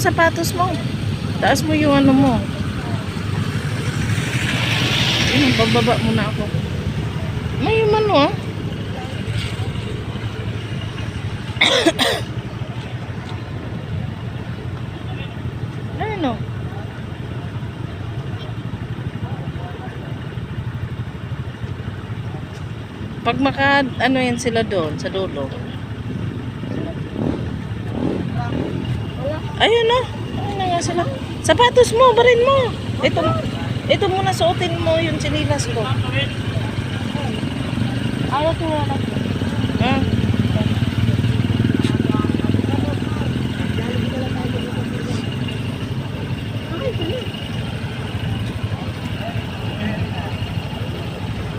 Mo sapatos mo. Taas mo yung ano mo. Ayun, bababa muna ako. May yung ano ah. Ayun oh. Pag maka, ano yan sila doon, sa dulo. Ayun na. Ayun na nga sila. Sapatos mo, barin mo. Ito, ito muna suotin mo yung sinilas ko. Ayaw ko na lang. Ha?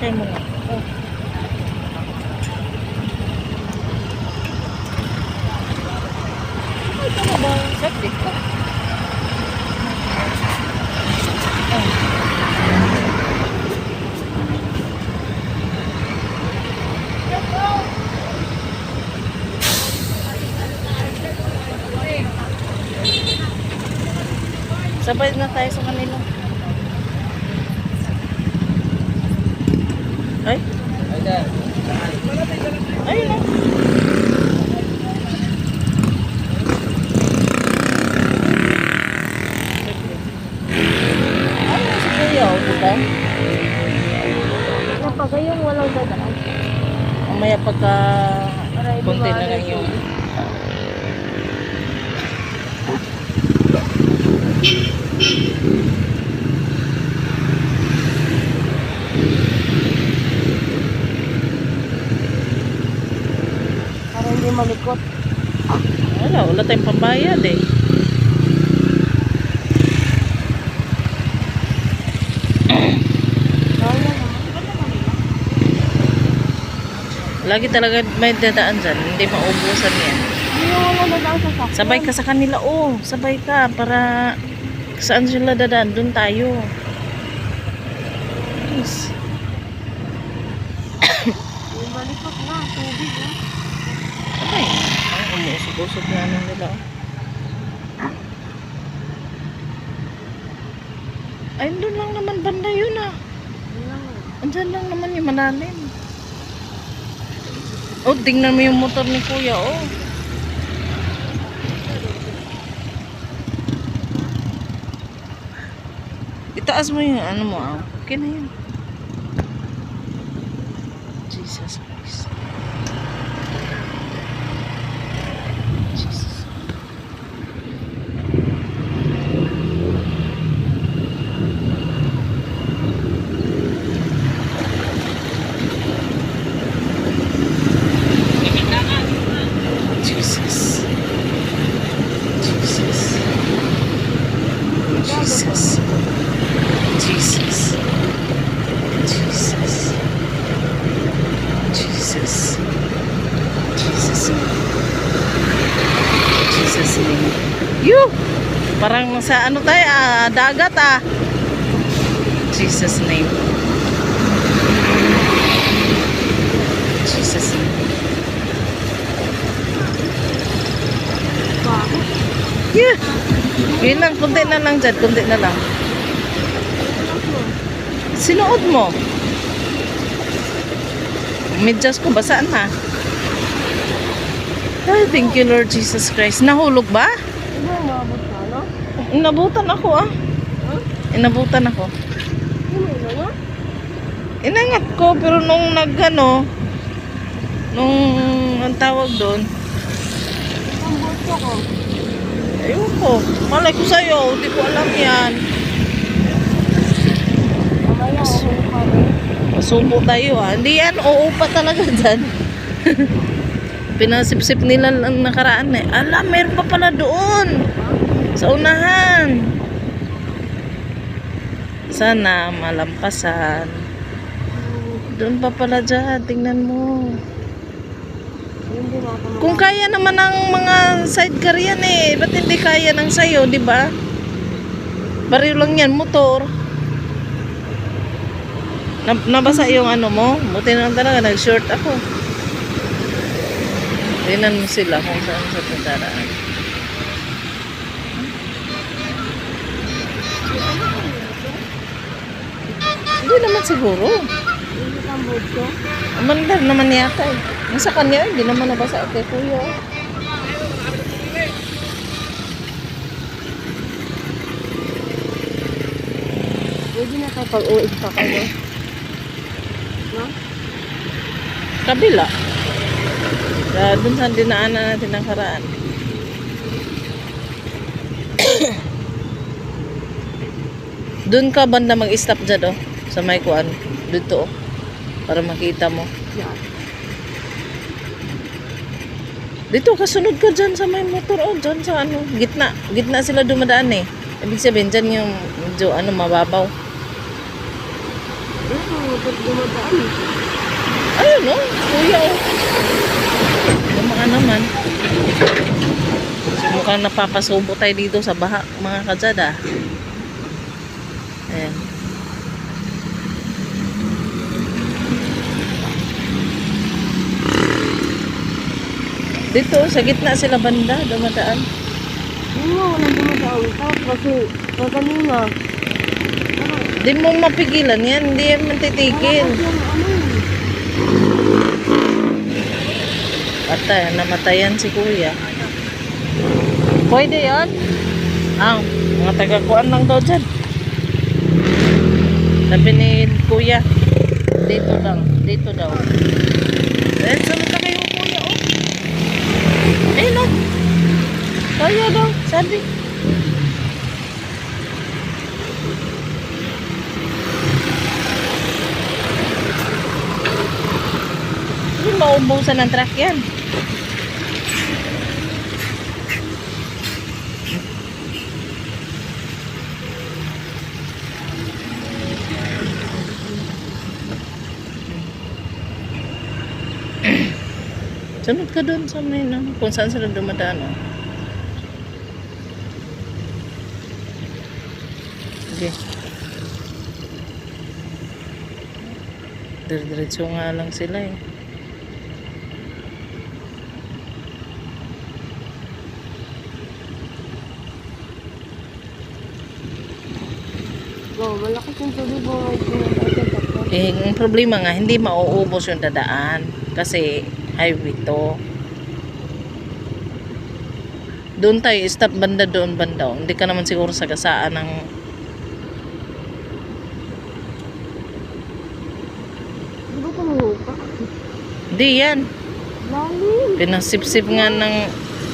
Kaya. Oh. Ay, ito na ba? Sabit ka. Sabay na tayo sa kanila. Ay? Ayun na. Ayun si Kuya, o, diba? Kapag yung walang dadaan. Mamaya pagka konti na bumagal lang yung... Para hindi malikot. Wala, wala tayong pambayad eh. Lagi talaga may dadaan dyan. Hindi maubusan yan. Sabay ka sa kanila, oh. Sabay ka para saan sila dadaan, doon tayo. Please. Yung malikot na, tubig eh. Ay, ay umuusog-usog na ano nila. Ay, doon lang naman banda yun ah. Andyan lang naman yung malalim. Oh, tingnan mo yung motor ni kuya, oh. Itaas mo yung ano mo, ah. Okay na yun. Dagat ah. Jesus name. Jesus name. Yeah. Yun lang, kunti na lang dyan, kunti na lang. Sinuot mo. Medyas ko, basaan na. Ay, thank you Lord Jesus Christ. Nahulog ba? Hindi mo maabot na, no? Inabutan ako ah. Inabutan ako. Inangat ko, pero nung nagano, nung ang tawag doon, Ang ko. ayun ko, malay ko sa'yo, hindi ko alam yan. Masubo tayo ah. Hindi yan, oo pa talaga dyan. Pinasipsip nila ng nakaraan eh. Ala, meron pa pala doon. Sa unahan. Sana malampasan. Doon pa pala dyan. Tingnan mo. Kung kaya naman ng mga sidecar yan eh. Ba't hindi kaya ng sayo, di ba? Baril lang yan, motor. Nab- nabasa yung ano mo? Buti na lang talaga, nag-short ako. Tingnan mo sila kung saan sa tadaraan. Hindi naman siguro. Hindi kang buto. Amanda naman yata eh. Nasa kanya, hindi naman nabasa kay kuya. Pwede na tayo pag-uwi pa kayo. No? Kabila. Uh, dun sa dinaanan natin ng karaan. Doon ka banda mag-stop dyan oh. Sa may kuan. Dito. Para makita mo. Dito, kasunod ka dyan sa may motor oh. Dyan sa ano. Gitna. Gitna sila dumadaan eh. Ibig sabihin dyan yung medyo ano mababaw. Ito, ba't dumadaan? Ayun oh. Kuya oh. Lumaan naman. So, mukhang napapasubo tayo dito sa baha mga kajada. Dito, sa gitna sila banda, dumadaan. Nga, walang dumadaan. Tapos kasi, kanina, Di mo mapigilan yan, hindi yan matitigil. Ano eh. Patay, namatayan si kuya. Pwede yan? Ang, mga taga-kuan lang daw dyan. Sabi ni kuya, dito lang, dito daw. Eh, sunod ka kayo kuya, oh. Ayun, oh. Kaya daw, sabi. Hindi maubusan ng truck yan. Sunod ka doon sa may no, kung saan sila dumadaan. Oh. Sige. Diretso nga lang sila eh. Oh, malakas yung tubig mo. Eh, ang problema nga, hindi mauubos yung dadaan. Kasi highway to. Doon tayo, stop banda doon, banda. Hindi ka naman siguro sagasaan ng... Di yan. Pinasipsip nga ng...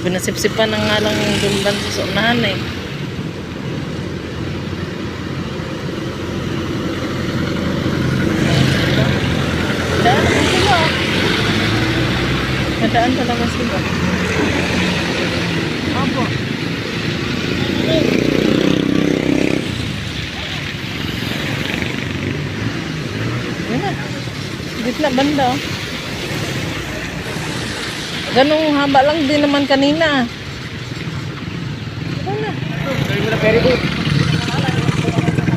Pinasipsipan na nga lang banda sa unahan eh. Daan naman sila. Nadaan talaga sila. Opo. Yan na. Gitna banda. oh. Ganong haba lang din naman kanina. Yan na.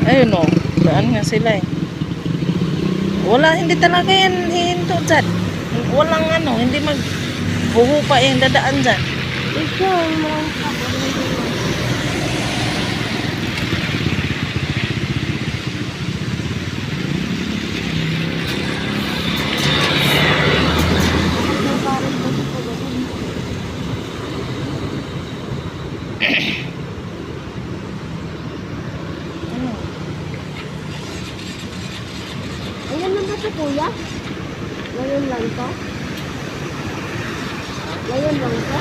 Ayun o. Daan nga sila eh. Wala, hindi talaga yan hinto dyan. Walang ano, hindi mag buhupa yung dadaan dyan. Ikaw, maraming kapatid. Ano? Ayan na ba ito, kuya? Ngayon lang to? Ngayon lang to?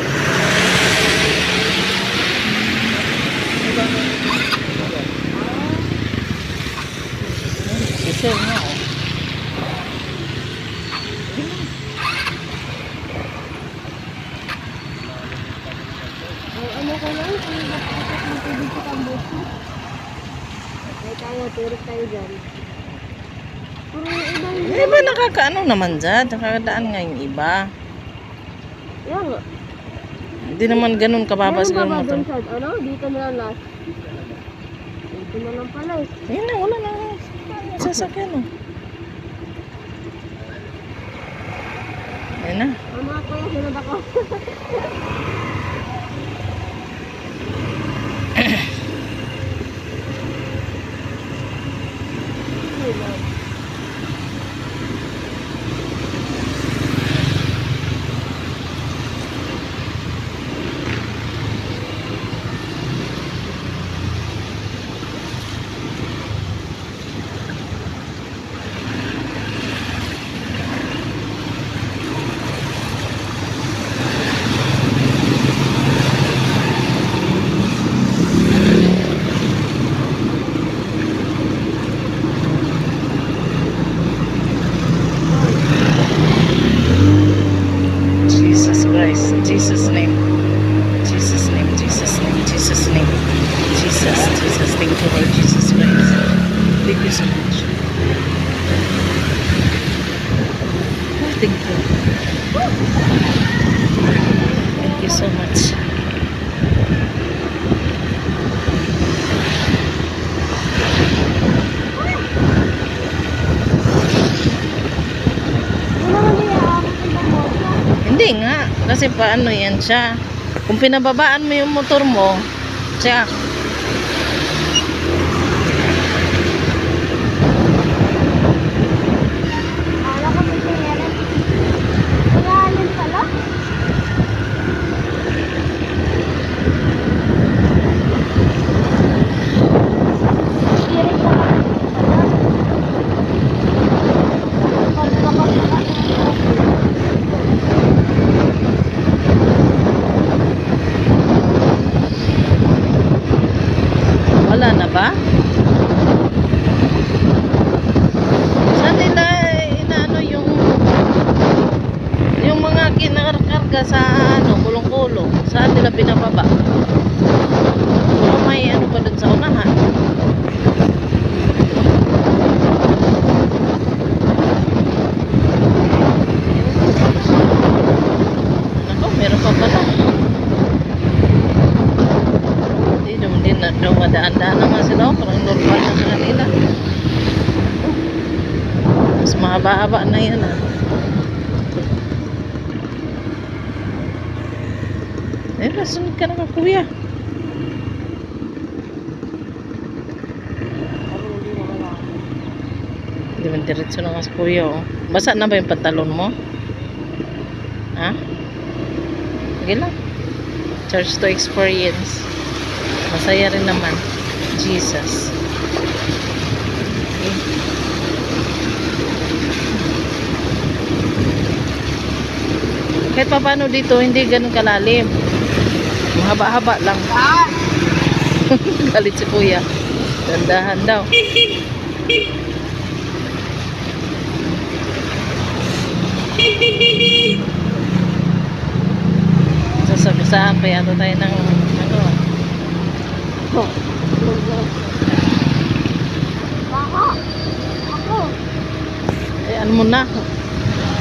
Sisir nga oh. Ano ko lang? Kung bakit ng tubig sa kambuso? Ay, tayo, turik tayo dyan. Pero yung iba hindi. Yung iba nakakaano naman dyan. Nakakadaan nga yung iba. Yan. Hindi naman ganun kababas ganun ba sa, ano? Dito na lang last. Na lang pala eh. Yun na, wala na. Sasakyan oh. Ayan na. Mga kuya, sunod ako. Ay, Lord. Jesus Christ. In Jesus' name. Jesus' name. Jesus' name. Jesus' name. Jesus. Jesus. Thank you, Lord Jesus Christ. Thank you so much. Oh, Thank you. Thank you so much. Wala nga niya, aabot ng moto. Hindi nga. Paano yan siya. Kung pinababaan mo yung motor mo, siya. Akala ko may pangyayari. Pangalan pala? Spirit na lang pala. Pagkakapag- Wala na ba? Saan nila inaano yung yung mga kinakarga sa ano, kulong-kulong? Saan nila binababa? O may ano pa dun sa unahan? Ako, meron pa pala. Hindi, dum- hindi na dumadaan-daan naman sila. oh. Parang normal na sa kanila. Mas mahaba-haba na yan ah. Eh, nasunod ka na ka, kuya. Hindi man diretso na ka kuya, oh. Basa na ba yung pantalon mo? Ha? Sige lang. Church to experience. Masaya rin naman. Jesus. Okay. Kahit pa paano dito, hindi ganun kalalim. Mahaba-haba lang. Galit si kuya. Dandahan daw. Sasagasaan pa yata tayo ng ano. Baka. Ako. Ayan mo na.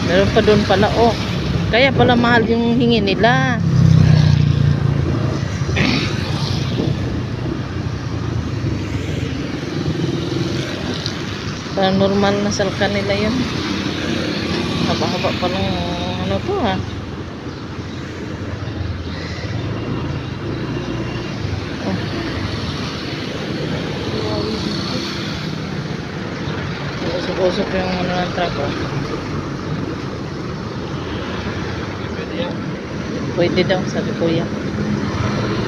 Meron pa doon pala, oh. Kaya pala mahal yung hingi nila. Parang normal na salka nila yun. Haba-haba pa ng ano to ha. Oh. Usok-usok yung ano ng truck oh. Pwede daw, sabi kuya.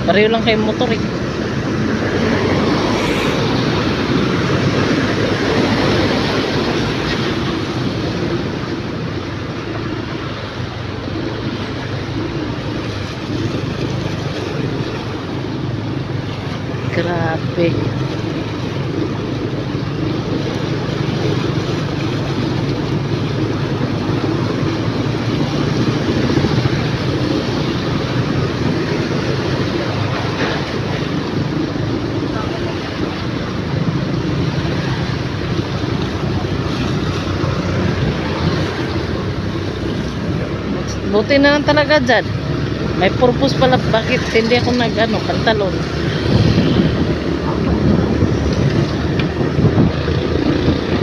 Pareho lang kayo motor eh. Grabe. Buti na lang talaga dyan. May purpose pala bakit hindi ako nag ano, pantalon.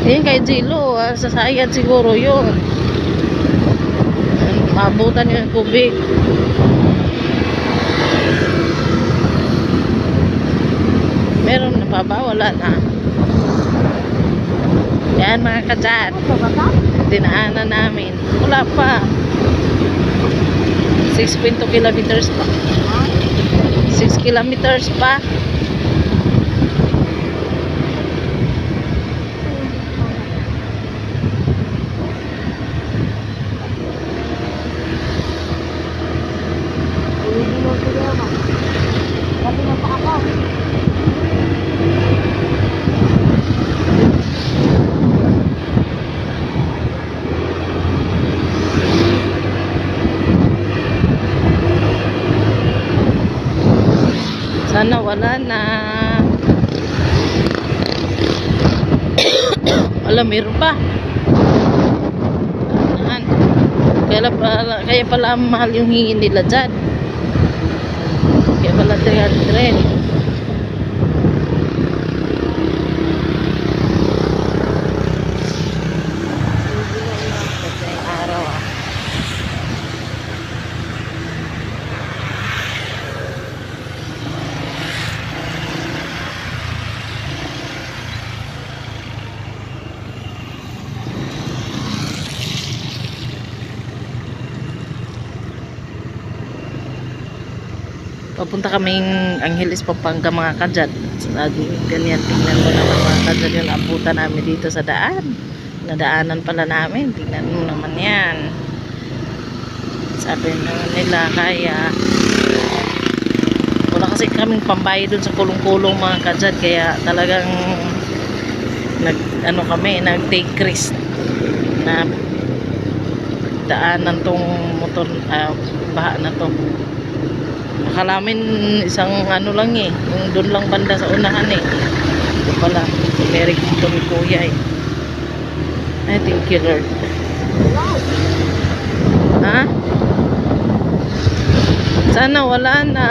Yan kay Jilo, ah, sa sayad siguro yun. Maabutan yung tubig. Meron na pa ba? Wala na. Yan mga kachat. Ano? Dinaanan namin. Wala pa. 6.2 kilometers pa. 6 kilometers pa. Hindi mo problema. Sabi mo pa ako. Sana wala na. Wala, meron pa. Ayan. Kaya pala, kaya pala mahal yung hingin nila dyan. Kaya pala 300. Ganda yung araw ah. Papunta kaming Angeles, Pampanga mga kajad. Sabi, ganyan, tingnan mo naman mga kajad yung abutan namin dito sa daan. Nadaanan pala namin, tingnan mo naman yan. Sabi naman nila, kaya wala kasi kaming pambayad dun sa kulong-kulong mga kajad, kaya talagang nag, ano kami, nag take risk na daanan tong motor, ah, baha na to. Akala namin isang ano lang eh, yung doon lang banda sa unahan eh. Ito pala, meron dito ni kuya eh. Ay, thank you Lord. Ha? Sana wala na.